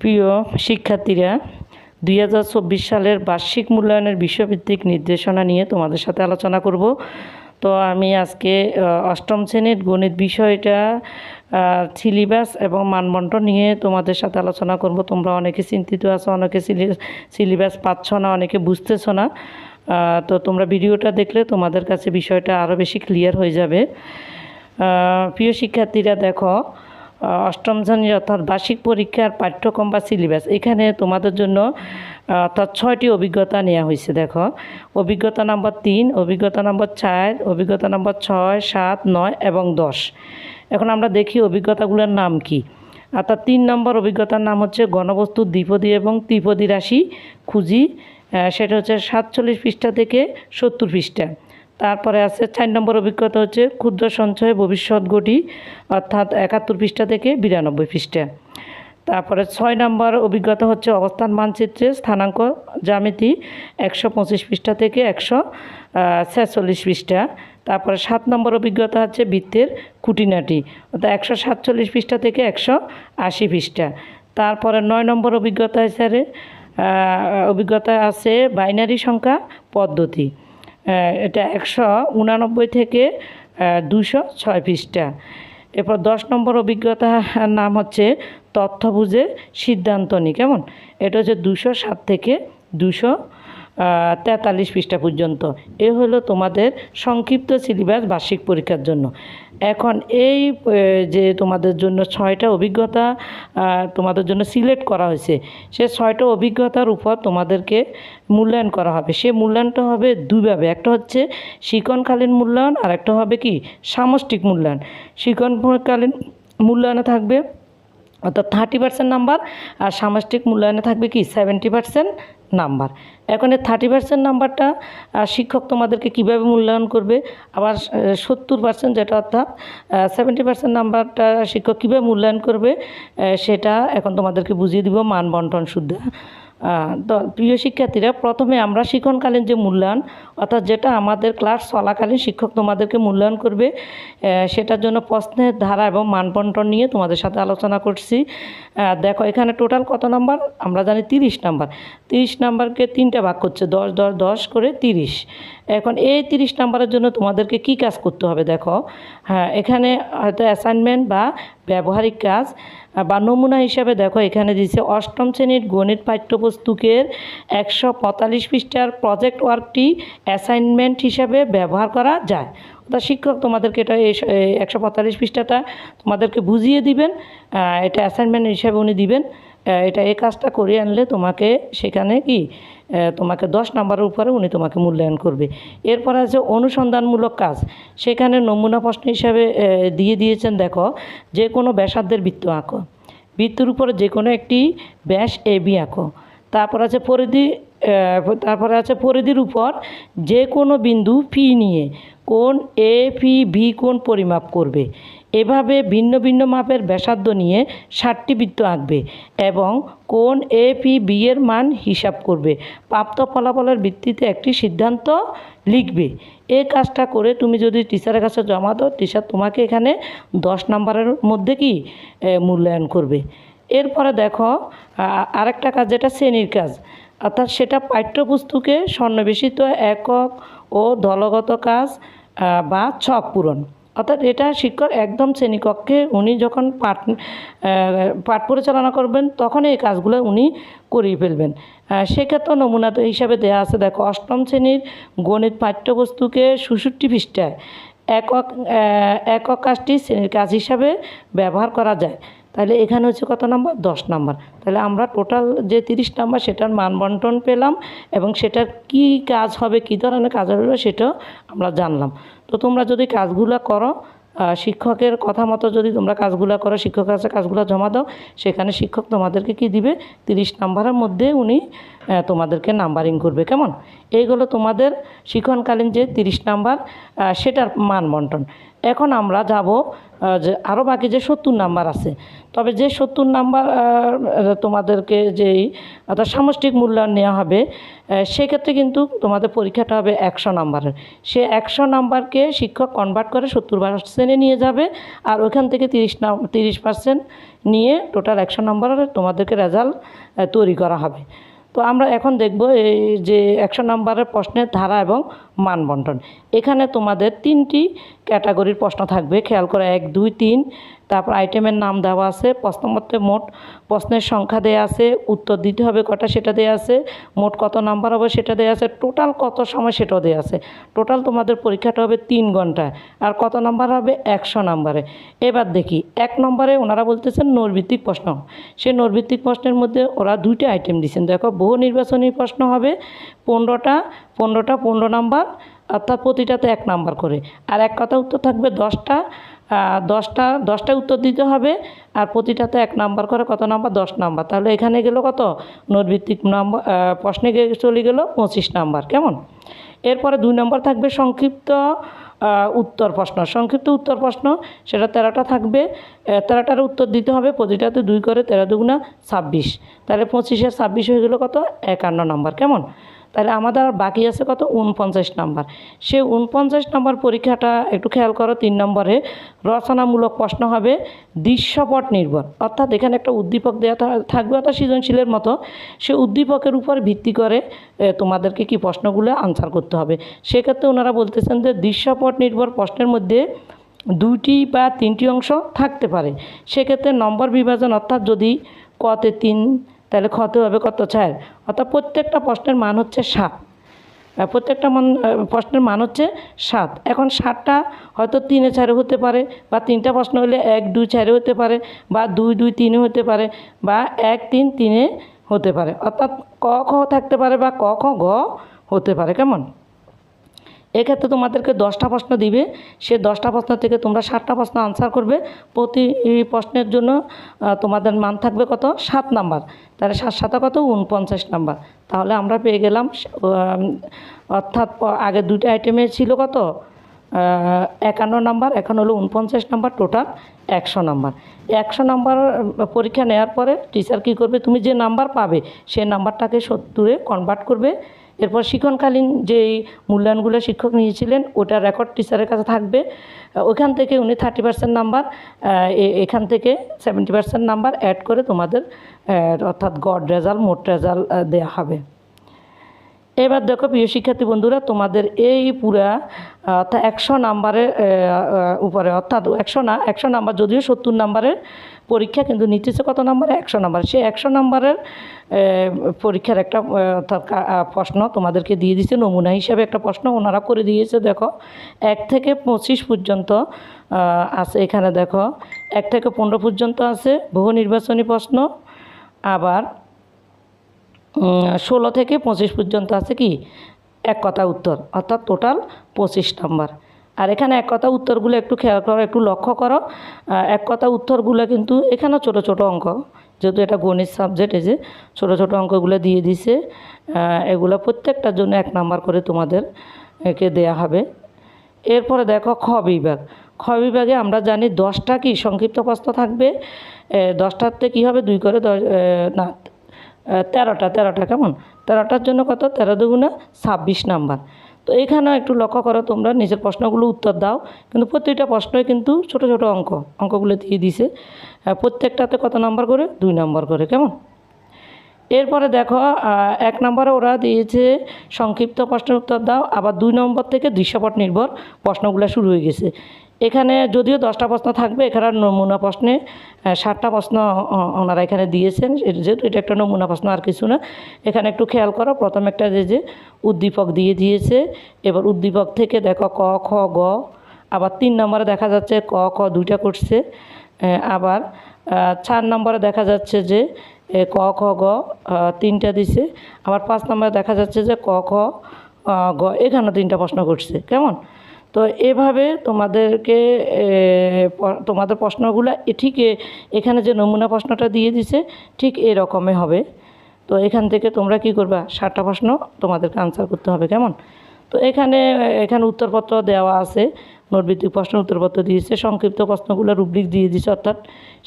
প্রিয় শিক্ষার্থীরা, দুই হাজার চব্বিশ সালের বার্ষিক মূল্যায়নের বিষয়ভিত্তিক নির্দেশনা নিয়ে তোমাদের সাথে আলোচনা করব। তো আমি আজকে অষ্টম শ্রেণির গণিত বিষয়টা সিলেবাস এবং মানবন্টন নিয়ে তোমাদের সাথে আলোচনা করব। তোমরা অনেকে চিন্তিত আছো, অনেকে সিলেবাস পাচ্ছ না, অনেকে বুঝতেছো না। তো তোমরা ভিডিওটা দেখলে তোমাদের কাছে বিষয়টা আরও বেশি ক্লিয়ার হয়ে যাবে। প্রিয় শিক্ষার্থীরা, দেখো অষ্টম শ্রেণির অর্থাৎ বার্ষিক পরীক্ষার পাঠ্যক্রম বা সিলেবাস এখানে তোমাদের জন্য অর্থাৎ ছয়টি অভিজ্ঞতা নেওয়া হয়েছে, দেখো। অভিজ্ঞতা নম্বর তিন, অভিজ্ঞতা নম্বর চার, অভিজ্ঞতা নম্বর ছয়, সাত, নয় এবং দশ। এখন আমরা দেখি অভিজ্ঞতাগুলোর নাম কি। অর্থাৎ তিন নম্বর অভিজ্ঞতার নাম হচ্ছে গণবস্তুর দ্বিপদী এবং ত্রিপদী রাশি, খুঁজি। সেটা হচ্ছে সাতচল্লিশ পৃষ্ঠা থেকে সত্তর পৃষ্ঠা। তারপরে আছে চার নম্বর অভিজ্ঞতা হচ্ছে ক্ষুদ্র সঞ্চয় ভবিষ্যৎ গটি অর্থাৎ একাত্তর পৃষ্ঠা থেকে বিরানব্বই পৃষ্ঠা। তারপরে ছয় নম্বর অভিজ্ঞতা হচ্ছে অবস্থান মানচিত্রে স্থানাঙ্ক জ্যামিতি একশো পঁচিশ পৃষ্ঠা থেকে একশো ছেচল্লিশ পৃষ্ঠা। তারপরে সাত নম্বর অভিজ্ঞতা হচ্ছে বৃত্তের খুঁটিনাটি, অর্থাৎ একশো সাতচল্লিশ পৃষ্ঠা থেকে একশো আশি পৃষ্ঠা। তারপরে নয় নম্বর অভিজ্ঞতা হিসাবে অভিজ্ঞতা আছে বাইনারি সংখ্যা পদ্ধতি। এটা একশো উনানব্বই থেকে দুশো ছয় পৃষ্ঠা। এরপর দশ নম্বর অভিজ্ঞতা নাম হচ্ছে তথ্য বুঝে সিদ্ধান্ত নিই কেমন? এটা হচ্ছে দুশো সাত থেকে দুশো তেতাল্লিশ পৃষ্ঠা পর্যন্ত। এ হলো তোমাদের সংক্ষিপ্ত সিলেবাস বার্ষিক পরীক্ষার জন্য। এখন এই যে তোমাদের জন্য ছয়টা অভিজ্ঞতা তোমাদের জন্য সিলেক্ট করা হয়েছে, সে ছয়টা অভিজ্ঞতার উপর তোমাদেরকে মূল্যায়ন করা হবে। সে মূল্যায়নটা হবে দুইভাবে। একটা হচ্ছে শিকনকালীন মূল্যায়ন আর একটা হবে কি? সামষ্টিক মূল্যায়ন। শিকনকালীন মূল্যায়নে থাকবে অর্থাৎ থার্টি পার্সেন্ট নাম্বার আর সামষ্টিক মূল্যায়নে থাকবে কি সেভেন্টি পার্সেন্ট নাম্বার। এখন এই থার্টি পার্সেন্ট নাম্বারটা শিক্ষক তোমাদেরকে কীভাবে মূল্যায়ন করবে? আবার সত্তর পার্সেন্ট যেটা অর্থাৎ সেভেন্টি পার্সেন্ট নাম্বারটা শিক্ষক কীভাবে মূল্যায়ন করবে সেটা এখন তোমাদেরকে বুঝিয়ে দিব মান বন্টন তো প্রিয় শিক্ষার্থীরা, প্রথমে আমরা শিক্ষণকালীন যে মূল্যায়ন, অর্থাৎ যেটা আমাদের ক্লাস চলাকালীন শিক্ষক তোমাদেরকে মূল্যায়ন করবে সেটার জন্য প্রশ্নের ধারা এবং মানবন্টন নিয়ে তোমাদের সাথে আলোচনা করছি। দেখো, এখানে টোটাল কত নাম্বার আমরা জানি তিরিশ নাম্বার তিরিশ নাম্বারকে তিনটা ভাগ করছে, দশ দশ দশ করে তিরিশ। এখন এই তিরিশ নাম্বারের জন্য তোমাদেরকে কি কাজ করতে হবে দেখো। হ্যাঁ এখানে হয়তো অ্যাসাইনমেন্ট বা ব্যবহারিক কাজ বা নমুনা হিসাবে দেখো, এখানে দিচ্ছে অষ্টম শ্রেণির গণিত পাঠ্যপুস্তকের একশো পঁয়তাল্লিশ পৃষ্ঠার প্রজেক্ট ওয়ার্কটি অ্যাসাইনমেন্ট হিসাবে ব্যবহার করা যায়। অর্থাৎ শিক্ষক তোমাদেরকে এটা একশো পঁয়তাল্লিশ পৃষ্ঠাটা তোমাদেরকে বুঝিয়ে দিবেন এটা অ্যাসাইনমেন্ট হিসাবে উনি দিবেন। এটা এই কাজটা করে আনলে তোমাকে সেখানে কি তোমাকে দশ নাম্বারের উপরে উনি তোমাকে মূল্যায়ন করবে। এরপর আছে অনুসন্ধানমূলক কাজ। সেখানে নমুনা প্রশ্ন হিসাবে দিয়ে দিয়েছেন, দেখো, যে কোনো ব্যাসার্ধের বৃত্ত আঁকো। বৃত্তের উপরে যে কোনো একটি ব্যাস এ, বি আঁকো। তারপর আছে পরিধি তারপরে আছে পরিধির উপর যে কোনো বিন্দু পি নিয়ে কোন এ, পি ভি কোন পরিমাপ করবে। এভাবে ভিন্ন ভিন্ন মাপের ব্যাসার্ধ নিয়ে ষাটটি বৃত্ত আঁকবে এবং কোন এ পি বি এর মান হিসাব করবে। প্রাপ্ত ফলাফলের ভিত্তিতে একটি সিদ্ধান্ত লিখবে। এই কাজটা করে তুমি যদি টিচারের কাছে জমা দাও, টিচার তোমাকে এখানে দশ নাম্বারের মধ্যে কি মূল্যায়ন করবে। এরপরে দেখো আরেকটা কাজ, যেটা শ্রেণির কাজ, অর্থাৎ সেটা পাঠ্যপুস্তকে সন্নিবেশিত একক ও দলগত কাজ বা ছক পূরণ। অর্থাৎ এটা শিক্ষক একদম শ্রেণীকক্ষে উনি যখন পাঠ পাঠ পরিচালনা করবেন, তখন এই কাজগুলো উনি করিয়ে ফেলবেন। সেক্ষেত্রে নমুনা হিসাবে দেওয়া আছে, দেখো, অষ্টম শ্রেণির গণিত পাঠ্যবস্তুকে সুষট্টি পৃষ্ঠায় একক একক কাজটি শ্রেণির কাজ হিসাবে ব্যবহার করা যায়। তাহলে এখানে হচ্ছে কত নাম্বার? দশ নাম্বার। তাহলে আমরা টোটাল যে তিরিশ নাম্বার, সেটার মান বন্টন পেলাম এবং সেটার কি কাজ হবে, কী ধরনের কাজ হবে সেটাও আমরা জানলাম। তো তোমরা যদি কাজগুলো করো শিক্ষকের কথা মতো যদি তোমরা কাজগুলো করো শিক্ষকের কাছে কাজগুলো জমা দাও, সেখানে শিক্ষক তোমাদেরকে কি দিবে? তিরিশ নাম্বারের মধ্যে উনি তোমাদেরকে নাম্বারিং করবে, কেমন? এইগুলো তোমাদের শিক্ষণকালীন যে তিরিশ নাম্বার সেটার মান বন্টন। এখন আমরা যাব যে আরও বাকি যে সত্তর নাম্বার আছে। তবে যে সত্তর নাম্বার তোমাদেরকে যেই, অর্থাৎ সামষ্টিক মূল্যায়ন নেওয়া হবে সেক্ষেত্রে কিন্তু তোমাদের পরীক্ষাটা হবে একশো নাম্বারের। সে একশো নাম্বারকে শিক্ষক কনভার্ট করে সত্তর পার্সেন্টে নিয়ে যাবে, আর ওখান থেকে তিরিশ নাম, তিরিশ পার্সেন্ট নিয়ে টোটাল একশো নাম্বারের তোমাদেরকে রেজাল্ট তৈরি করা হবে। তো আমরা এখন দেখব এই যে একশো নম্বরের প্রশ্নের ধারা এবং মান বন্টন এখানে তোমাদের তিনটি ক্যাটাগরির প্রশ্ন থাকবে। খেয়াল করে, এক, দুই, তিন, তারপর আইটেমের নাম দেওয়া আছে, প্রশ্ন মধ্যে মোট প্রশ্নের সংখ্যা দেওয়া আছে, উত্তর দিতে হবে কটা, সেটা দেওয়া আছে, মোট কত নাম্বার হবে সেটা দেওয়া আছে, টোটাল কত সময় সেটাও দেওয়া আছে। টোটাল তোমাদের পরীক্ষাটা হবে তিন ঘন্টায়, আর কত নাম্বার হবে? একশো নাম্বারে। এবার দেখি, এক নম্বরে ওনারা বলতেছেন নৈর্ভিত্তিক প্রশ্ন। সেই নৈর্ভিত্তিক প্রশ্নের মধ্যে ওরা দুইটা আইটেম দিচ্ছেন দেখো বহু নির্বাচনী প্রশ্ন হবে, পনেরোটা পনেরোটা পনেরো নাম্বার, অর্থাৎ প্রতিটাতে এক নাম্বার করে। আর এক কথা উত্তর থাকবে দশটা দশটা দশটা উত্তর দিতে হবে, আর প্রতিটাতে এক নাম্বার করে কত নাম্বার? দশ নাম্বার। তাহলে এখানে গেল কত? নোটভিত্তিক নাম্বার প্রশ্নে চলে গেলো পঁচিশ নাম্বার। কেমন? এরপরে দুই নম্বর থাকবে সংক্ষিপ্ত উত্তর প্রশ্ন। সংক্ষিপ্ত উত্তর প্রশ্ন, সেটা তেরোটা থাকবে। তেরোটার উত্তর দিতে হবে, প্রতিটাতে দুই করে তেরো দুগুণা ছাব্বিশ। তাহলে পঁচিশে ছাব্বিশ হয়ে গেলো কত? একান্ন নম্বর। কেমন? তাহলে আমাদের আর বাকি আছে কত? উনপঞ্চাশ নাম্বার। সেই উনপঞ্চাশ নাম্বার পরীক্ষাটা একটু খেয়াল করো, তিন নম্বরে রচনামূলক প্রশ্ন হবে দৃশ্যপট নির্ভর। অর্থাৎ এখানে একটা উদ্দীপক দেওয়া থাকবে, অর্থাৎ সৃজনশীলের মতো। সে উদ্দীপকের উপর ভিত্তি করে তোমাদেরকে কি প্রশ্নগুলো আনসার করতে হবে। সেক্ষেত্রে ওনারা বলতেছেন যে দৃশ্যপট নির্ভর প্রশ্নের মধ্যে দুইটি বা তিনটি অংশ থাকতে পারে। সেক্ষেত্রে নম্বর বিভাজন, অর্থাৎ যদি কতে তিন তাহলে ক্ষত হবে কত চার অর্থাৎ প্রত্যেকটা প্রশ্নের মান হচ্ছে সাত। প্রত্যেকটা মান প্রশ্নের মান হচ্ছে সাত। এখন সাতটা হয়তো তিনে চারে হতে পারে, বা তিনটা প্রশ্ন হলে এক, দুই চারে হতে পারে, বা দুই দুই তিনে হতে পারে, বা এক, তিন তিনে হতে পারে। অর্থাৎ ক, খ থাকতে পারে বা ক, খ, গ হতে পারে। কেমন? এক্ষেত্রে তোমাদেরকে দশটা প্রশ্ন দিবে। সে দশটা প্রশ্ন থেকে তোমরা সাতটা প্রশ্ন আনসার করবে। প্রতি প্রশ্নের জন্য তোমাদের মান থাকবে কত? সাত নাম্বার। তাহলে সাত সাথে কত? উনপঞ্চাশ নাম্বার। তাহলে আমরা পেয়ে গেলাম অর্থাৎ আগে দুটো আইটেমে ছিল কত? একান্ন নাম্বার। এখন হলো উনপঞ্চাশ নাম্বার টোটাল একশো নাম্বার। একশো নাম্বার পরীক্ষা নেওয়ার পরে টিচার কী করবে? তুমি যে নাম্বার পাবে সেই নাম্বারটাকে সত্তরে কনভার্ট করবে। এরপর শিক্ষণকালীন যেই মূল্যায়নগুলো শিক্ষক নিয়েছিলেন, ওটা রেকর্ড টিচারের কাছে থাকবে। ওখান থেকে উনি থার্টি পার্সেন্ট নাম্বার এখান থেকে সেভেন্টি পার্সেন্ট নাম্বার অ্যাড করে তোমাদের অর্থাৎ গড রেজাল্ট মোট রেজাল্ট দেওয়া হবে। এবার দেখো প্রিয় শিক্ষার্থী বন্ধুরা, তোমাদের এই পুরা অর্থাৎ একশো নাম্বারের উপরে, অর্থাৎ একশো না, একশো নাম্বার যদিও সত্তর নাম্বারের পরীক্ষা, কিন্তু নিতেছে কত নাম্বারে? একশো নাম্বার। সেই একশো নাম্বারের পরীক্ষার একটা অর্থাৎ প্রশ্ন তোমাদেরকে দিয়ে দিয়েছে, নমুনা হিসাবে একটা প্রশ্ন ওনারা করে দিয়েছে, দেখো। এক থেকে পঁচিশ পর্যন্ত আছে এখানে দেখো। এক থেকে পনেরো পর্যন্ত আছে, বহু নির্বাচনী প্রশ্ন। আবার ষোলো থেকে পঁচিশ পর্যন্ত আছে কি? এক কথা উত্তর, অর্থাৎ টোটাল পঁচিশ নম্বর। আর এখানে এক কথা উত্তরগুলো একটু খেয়াল করো, একটু লক্ষ্য করো। এক কথা উত্তরগুলো কিন্তু এখানেও ছোটো ছোটো অঙ্ক, যেহেতু এটা গণিত সাবজেক্ট যে ছোটো ছোটো অঙ্কগুলো দিয়ে দিছে। এগুলো প্রত্যেকটার জন্য এক নাম্বার করে তোমাদের একে দেয়া হবে। এরপরে দেখো খ বিভাগ। খ বিভাগে আমরা জানি দশটা কি? সংক্ষিপ্ত প্রশ্ন থাকবে। দশটাতে কী হবে? দুই করে দশ না তেরোটা তেরোটা কেমন? তেরোটার জন্য কত? তেরো দুগুণা ছাব্বিশ নাম্বার। তো এখানেও একটু লক্ষ্য করো তোমরা, নিজের প্রশ্নগুলো উত্তর দাও। কিন্তু প্রত্যেকটা প্রশ্নই কিন্তু ছোট ছোট অঙ্ক, অঙ্কগুলো দিয়ে দিছে। প্রত্যেকটাতে কত নাম্বার করে? দুই নাম্বার করে, কেমন? এরপরে দেখো এক নম্বরে ওরা দিয়েছে, সংক্ষিপ্ত প্রশ্নের উত্তর দাও। আবার দুই নম্বর থেকে দৃশ্যপট নির্ভর প্রশ্নগুলো শুরু হয়ে গেছে। এখানে যদিও দশটা প্রশ্ন থাকবে, এখানে নমুনা প্রশ্নে ষাটটা প্রশ্ন ওনারা এখানে দিয়েছেন। যেহেতু এটা একটা নমুনা প্রশ্ন, আর কিছু না। এখানে একটু খেয়াল করো, প্রথম একটা যে যে উদ্দীপক দিয়ে দিয়েছে, এবার উদ্দীপক থেকে দেখো ক, খ, গ, আবার তিন নম্বরে দেখা যাচ্ছে ক, খ দুইটা করছে আবার চার নম্বরে দেখা যাচ্ছে যে ক, খ, গ তিনটা দিছে, আবার পাঁচ নম্বরে দেখা যাচ্ছে যে ক, খ গ এখানে তিনটা প্রশ্ন করছে। কেমন? তো এভাবে তোমাদেরকে তোমাদের প্রশ্নগুলো ঠিক এখানে যে নমুনা প্রশ্নটা দিয়ে দিছে, ঠিক এরকমই হবে। তো এখান থেকে তোমরা কি করবা? সাতটা প্রশ্ন তোমাদেরকে আনসার করতে হবে, কেমন? তো এখানে এখানে উত্তরপত্র দেওয়া আছে। নোটভিত্তিক প্রশ্ন উত্তরপত্র দিয়েছে। সংক্ষিপ্ত প্রশ্নগুলো রুব্রিক দিয়ে দিয়েছে, অর্থাৎ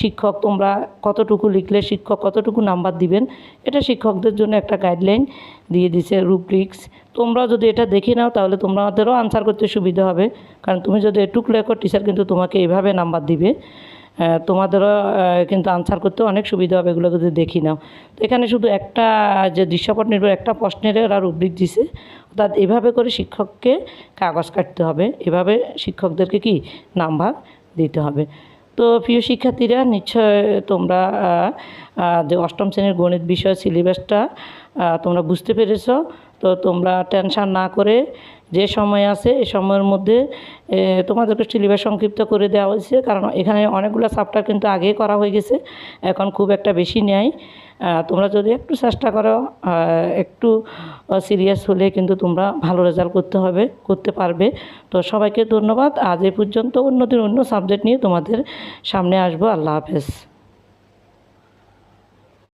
শিক্ষক তোমরা কতটুকু লিখলে, শিক্ষক কতটুকু নাম্বার দিবেন, এটা শিক্ষকদের জন্য একটা গাইডলাইন দিয়ে দিছে রুব্রিক্স তোমরা যদি এটা দেখে নাও, তাহলে তোমাদেরও আনসার করতে সুবিধা হবে। কারণ তুমি যদি এটুকু লেখো টিচার কিন্তু তোমাকে এভাবে নাম্বার দিবে। তোমাদেরও কিন্তু আনসার করতে অনেক সুবিধা হবে, এগুলো যদি দেখি নাও। তো এখানে শুধু একটা যে দৃশ্যপট নির্ভর একটা প্রশ্নের আর রুব্রিক দিছে, অর্থাৎ এভাবে করে শিক্ষককে কাগজ কাটতে হবে। এভাবে শিক্ষকদেরকে কি? নাম্বার দিতে হবে। তো প্রিয় শিক্ষার্থীরা, নিশ্চয় তোমরা যে অষ্টম শ্রেণির গণিত বিষয় সিলেবাসটা তোমরা বুঝতে পেরেছ। তো তোমরা টেনশান না করে যে সময় আছে এই সময়ের মধ্যে তোমাদেরকে সিলেবাস সংক্ষিপ্ত করে দেওয়া হয়েছে, কারণ এখানে অনেকগুলো চ্যাপ্টার কিন্তু আগেই করা হয়ে গেছে, এখন খুব একটা বেশি নেয় তোমরা যদি একটু চেষ্টা করো একটু সিরিয়াস হলে কিন্তু তোমরা ভালো রেজাল্ট করতে হবে, করতে পারবে। তো সবাইকে ধন্যবাদ, আজ এ পর্যন্ত অন্যদিন অন্য সাবজেক্ট নিয়ে তোমাদের সামনে আসব। আল্লাহ হাফেজ।